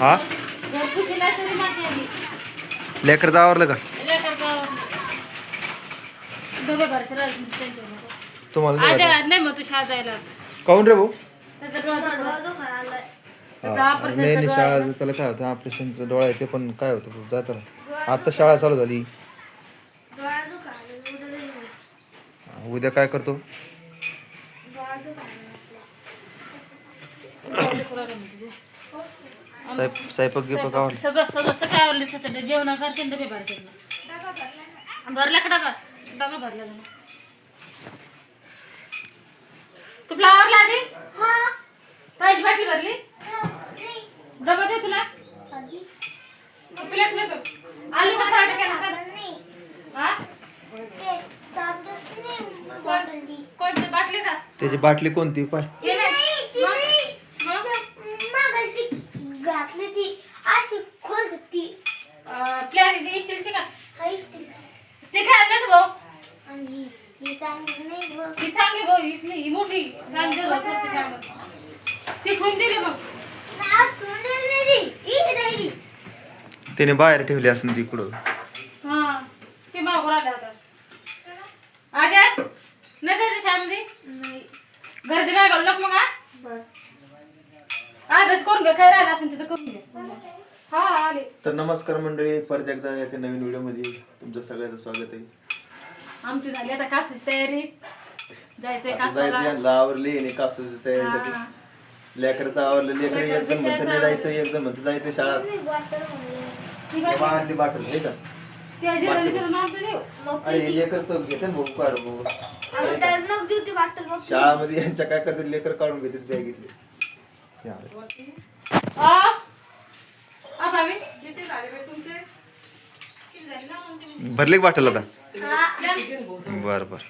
हा? लेकरचं आवरलं का. तुम्हाला नाही? नाही मग तू काहून रे भाऊ? नाही नाही शाळा त्याला काय होतं? ऑपरेशनचा डोळा आहे ते पण काय होतं? जातं आता शाळा चालू झाली. उद्या काय करतो? स्वयंपाक गिपक आवडलं सगळं सगळं सगळं आवडलं सगळं? जेवण करते डबे भरते भरला का डबा? डबा भरला तू फ्लावरला आधी पाहिजे बाटली भरली? डबा दे तुला. प्लेट पराठा केला हा? कोणती बाटली का त्याची बाटली कोणती? पाय हे नाही. मग? मग? घातली ती. अशी खोल ती. प्लेट इथे स्टीलची का आणि ते भाऊ. ही चांगली नाही बघ ही चांगली भाऊ हीच नाही ही मोठी चांगली. ती दिली मग. नाही ती. नाही ती. त्याने बाहेर ठेवली असेल तिकडं हा ती मागून आल्या नाही जायचं शाळेमध्ये? नाही. गर्दी नाही घालू नको मग बरं. अभ्यास करून घे काय राहिला असेल तिथं करून घे. हा हा आले. तर नमस्कार मंडळी परत एकदा एका नवीन व्हिडिओमध्ये तुमचं सगळ्यांचं स्वागत आहे. आमची झाली आता काच तयारी. जायचंय आता कासाला जायचं यांना आवरली आणि कापसाची तयारी हा. लेकरचं आवरलं लेकर एकदम म्हणतं नाही जायचं एकदम म्हणतं जायचं शाळा ती बाई- आणली बाटल हे का? ती आजी झाली तिला नाव तर देऊ. मग अरे लेकर तो घेते ना भाऊ काढ भाऊ. शाळामध्ये यांच्या काय करते लेकर काढून घेते बॅगेतले. भरले बाटल आता? हा बर बर.